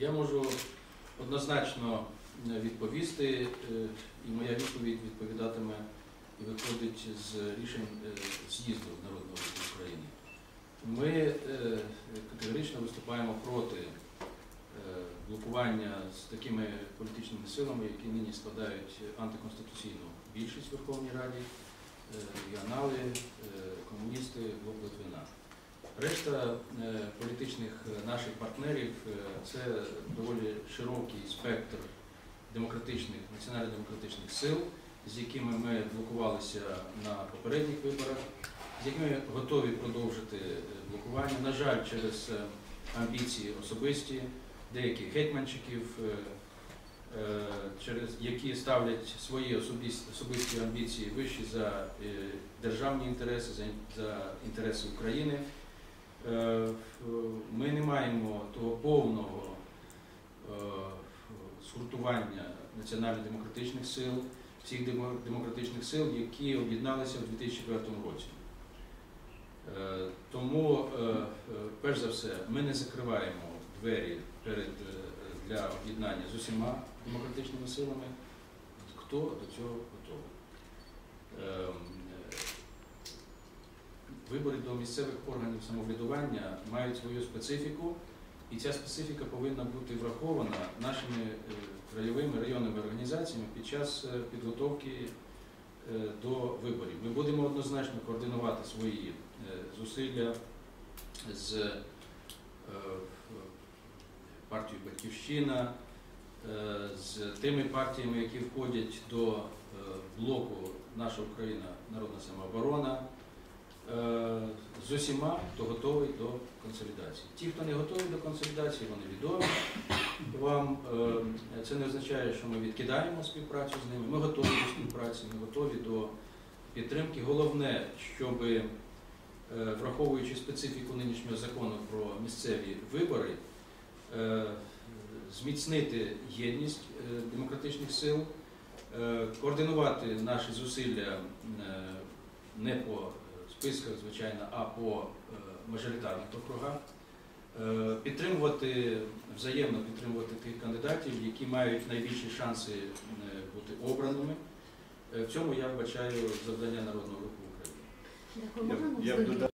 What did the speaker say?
Я можу однозначно е, відповісти, е, і моя відповідь відповідатиме і виходить з рішень е, з'їзду Народного Руху України. Ми категорично виступаємо проти блокування з такими політичними силами, які нині складають антиконституційну більшість в Верховній Раді, е, комуністи, блок Литвина. Решта е, політичних е, наших партнерів е, це доволі широкий спектр демократичних, національно-демократичних сил, з якими ми блокувалися на попередніх виборах, з якими готові продовжити блокування. На жаль, через амбіції особисті деяких гетьманчиків, які ставлять свої особисті, амбіції вищі за державні інтереси, за інтереси України. Е, Ми не маємо того повного е, згуртування національно-демократичних сил, всіх демократичних сил, які об'єдналися в 2004 році. Е, Тому, перш за все, ми не закриваємо двері перед, для об'єднання з усіма демократичними силами, хто до цього готовий. Е, Вибори до місцевих органів самоврядування мають свою специфіку, і ця специфіка повинна бути врахована нашими е, краєвими районними організаціями під час е, підготовки е, до виборів. Ми будемо однозначно координувати свої е, зусилля з е, партією Батьківщина, е, з тими партіями, які входять до е, блоку Наша Україна, Народна самооборона, е, з усіма, хто готовий до консолідації. Ті, хто не готові до консолідації, вони відомі. Вам е, це не означає, що ми відкидаємо співпрацю з ними. Ми готові до співпраці, ми готові до підтримки. Головне, щоб е, враховуючи специфіку нинішнього закону про місцеві вибори, е, зміцнити єдність е, демократичних сил, е, координувати наші зусилля е, не по списках, звичайно, а по е, мажоритарних округах, Е, підтримувати, взаємно підтримувати тих кандидатів, які мають найбільші шанси е, бути обраними. В цьому я вбачаю завдання Народного руху України. Я, я додав